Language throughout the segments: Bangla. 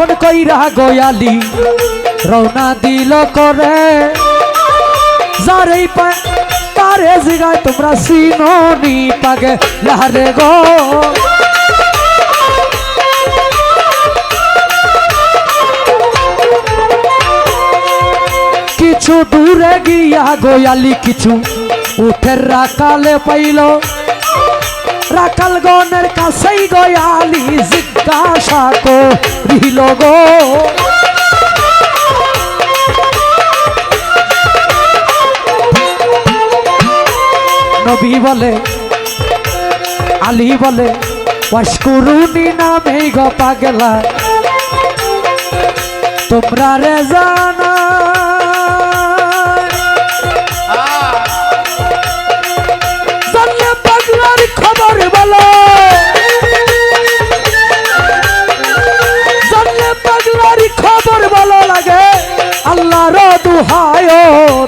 ফোন কইরা গয়ালি, রওনা দিল করে। যারেই পায় তারে জিগায় তোমরা সিনোনি পাগে। লারে গো। কিছু দূরে গিয়া গয়ালি, কিছু উঠের রাকালে পাইল। রাকাল গনের কাছেই গয়ালি জিজ্ঞাসা করিল গো। নবী বলে, আলী বলে, ওয়াশকুরুনি নামে গো পাগলা তোমরা রে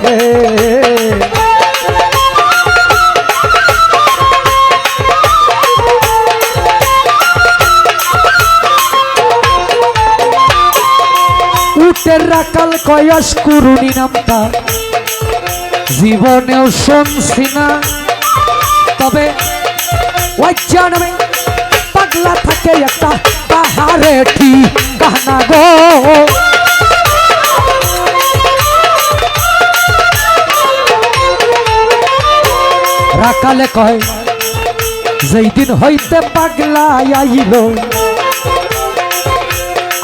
রে উটের রাকাল কয়াস কুরুনি নামটা। জীবনেও শুনছি না। তবে নামে পাগলা থাকে একটা পাহাড়ে ঠিকানা গো। রাকালে কয়, যেই দিন হইতে পাগলা আইল,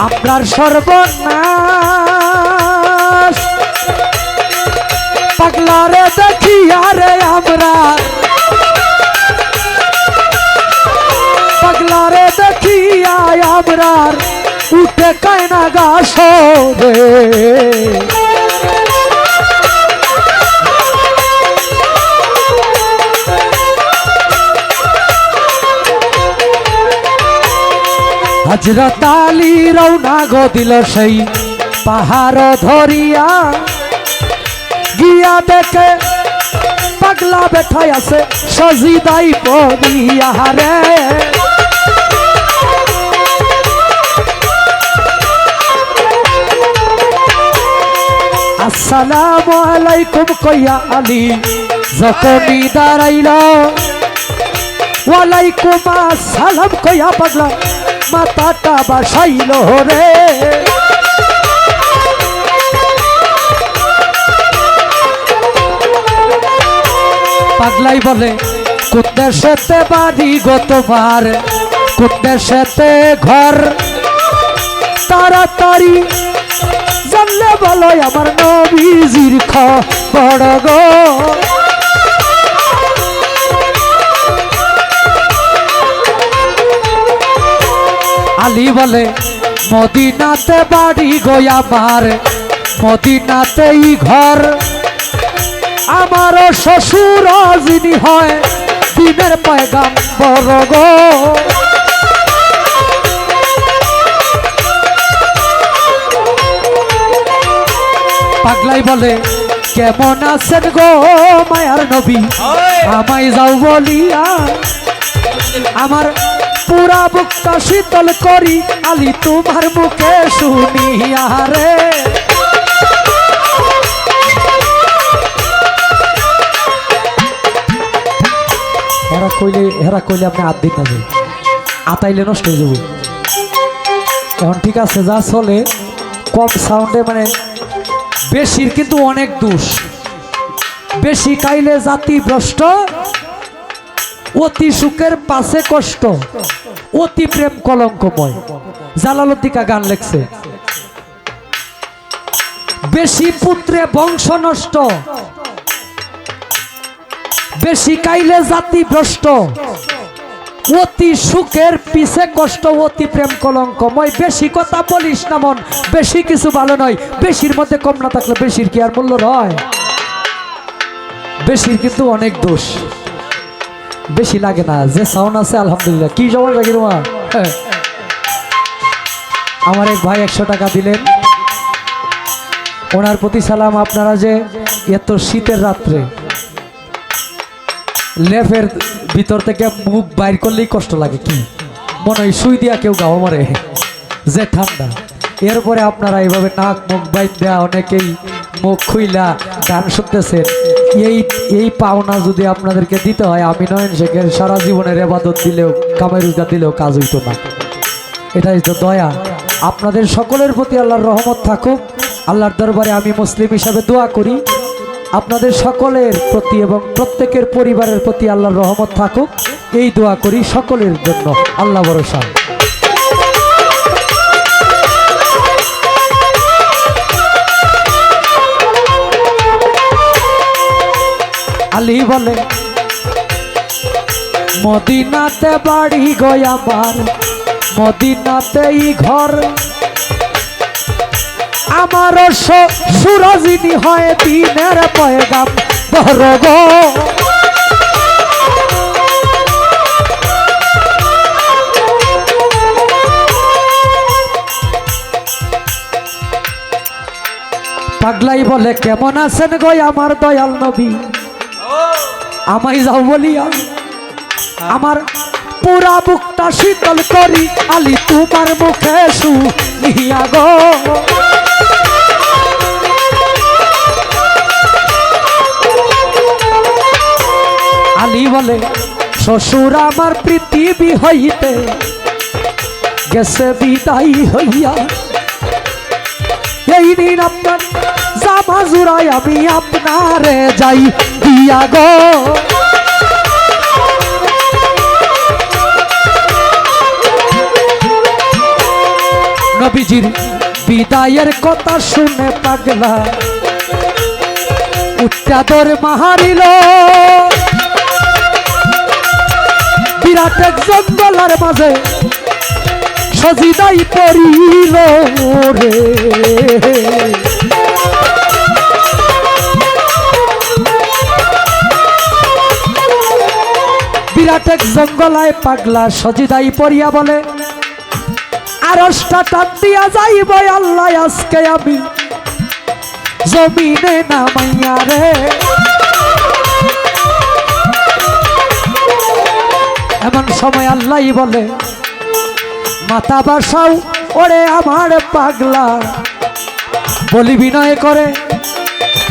আপনার সর্বনাশ। পাগলারে দেখি আরে আমরা পাগলারে দেখি আয় আমরার উঠে কায়না গাছ রে হজরত আলী রৌনা গো দিল সেই পাহাড় ধরিয়া। গিয়া দেখে পাগলা বেঠাই আছে, সজিদাই পড়িয়া রে আসসালামু আলাইকুম কইয়া আলী, যখনই দাঁড়াইল, ওয়ালাইকুম আসসালাম কইয়া পাগলা মাথাটা বাসাইল রে। পাগলাই বলে কোন দেশেতে বাড়ি গো তোমার সাথে ঘর। তাড়াতাড়ি জানলে বলো আমার নবীজির খবর গো। আলী বলে মদিনাতে বাড়ি গো আমার মদিনাতেই ঘর। আমার শ্বশুর যিনি হয় দিনের পয়গাম বড় গো। পাগলাই বলে কেমন আছেন গো মায়ার নবী? আমায় যাও বলিয়া আমার পুরা বুকটা শীতল করি, আলি তোমার মুখে শুনিয়া রে। হেরা কইলে হেরা কইলে আপনি হাত দিন না আতাইলে নষ্ট হয়ে যাব। এখন ঠিক আছে, যা চলে, কম সাউন্ডে মানে বেশির কিন্তু অনেক দোষ। বেশি খাইলে জাতি ভ্রষ্ট, অতি সুখের পাশে কষ্ট। অতি প্রেম কলঙ্কময়। জালালতিকা গান লেখছে। বেশি পুত্রে বংশ নষ্ট। বেশি কাইলে জাতি ভ্রষ্ট। অতি সুখের পিছে কষ্ট, অতি প্রেম কলঙ্কময়। বেশি কথা বলিস না মন, বেশি কিছু ভালো নয়। বেশির মধ্যে কম না থাকলে বেশির কি আর মূল্য নয় বেশির কিন্তু অনেক দোষ। বেশি লাগে না, যে সাউন্ড আছে, আলহামদুলিল্লাহ। কি জবাব লাগে তোমার। আমার এক ভাই একশো টাকা দিলেন। ওনার প্রতি সালাম আপনারা যে এত শীতের রাত্রে লেফের ভিতর থেকে মুখ বাইর করলেই কষ্ট লাগে কি? মনে হয় সুই দিয়া কেউ গাও মারে, যে ঠান্ডা। এরপরে আপনারা এইভাবে নাক, মুখ বাইন দেয়া অনেকেই মুখ খুইলা গান শুনতেছেন। এই এই পাওনা যদি আপনাদেরকে দিতে হয়, আমি নয়ন শেখের সারা জীবনের এবাদত দিলেও কামাই রোজগার দিলেও কাজ হইতো না। এটাই তো দয়া। আপনাদের সকলের প্রতি আল্লাহর রহমত থাকুক। আল্লাহর দরবারে আমি মুসলিম হিসাবে দোয়া করি। আপনাদের সকলের প্রতি এবং প্রত্যেকের পরিবারের প্রতি আল্লাহর রহমত থাকুক। এই দোয়া করি সকলের জন্য। আল্লাহ ভরসা। আলী বলে, মদিনাতে বাড়ি গয় আমার মদিনাতেই ঘর। আমার সুরজিনী হয় দিনের পয়গাম ধর পাগলাই বলে, কেমন আছেন গো আমার দয়াল নবী? আমায় যাও বলিয়া, আমার পুরা বুকটা শীতল করি আলি তোমার মুখে সু নিয়া গো। আলী বলে, শ্বশুর আমার পৃথিবী হইতে গেছে বিদায় হইয়া, এই দিন আপনার জামা জুড়াই আমি আপনারে যাই দিয়া গো। নবীজির বিদায়ের কথা শুনে পাগলা উচ্চাদর মাহারিল। বিরাট এক জঙ্গলার মাঝে সজিদাই পড়িল রে। বিরাট এক জঙ্গলায় পাগলা সজিদাই পড়িয়া বলে আরসটা টান দিয়া যাইব আল্লাহ আজকে আমি। জমিনে নামাইয়া রে। এমন সময় আল্লাহ বলে মাথা বাসাও, ওরে আমার পাগলা। বলি বিনয় করে,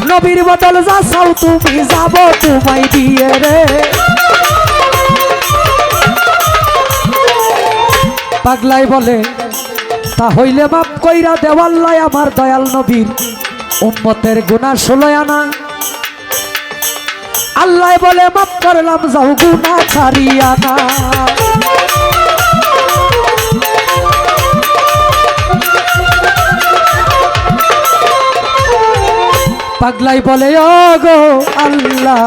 নবীর বদল চাও তুমি যাব তোমায় দিয়ে রে। পাগলাই বলে, তা হইলে মাপ কইরা দেওয়াল্লাই আমার দয়াল নবীর উম্মতের গুণা ষোলো আনা। আল্লাহ বলে মাপ করলাম, যাও গুণা ছাড়িয়া না পাগলাই বলে ও গো আল্লাহ,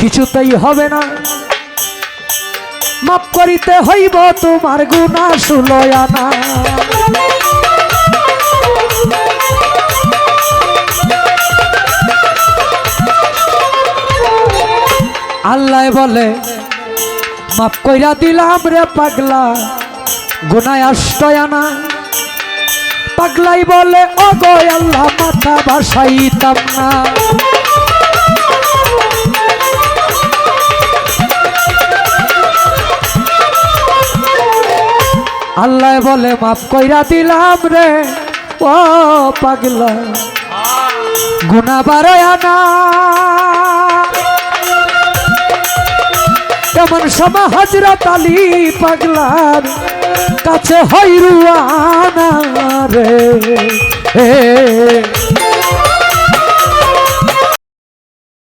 কিছুতেই হবে না। মাপ করিতে হইব তোমার গুণা সুলয়ানা আল্লাহ বলে মাপ কইরা দিলাম রে পাগলা, গুনায় আষ্টয়ানা পাগলাই বলে গো আল্লাহ মাথা বাসাইতাম না। আল্লাহ বলে, মাফ কইরা দিলাম রে। ও পাগলা। গুনা বারয়ানা এমন সময় হজরত আলী পাগলার কাছে হইরুয়ানা রে।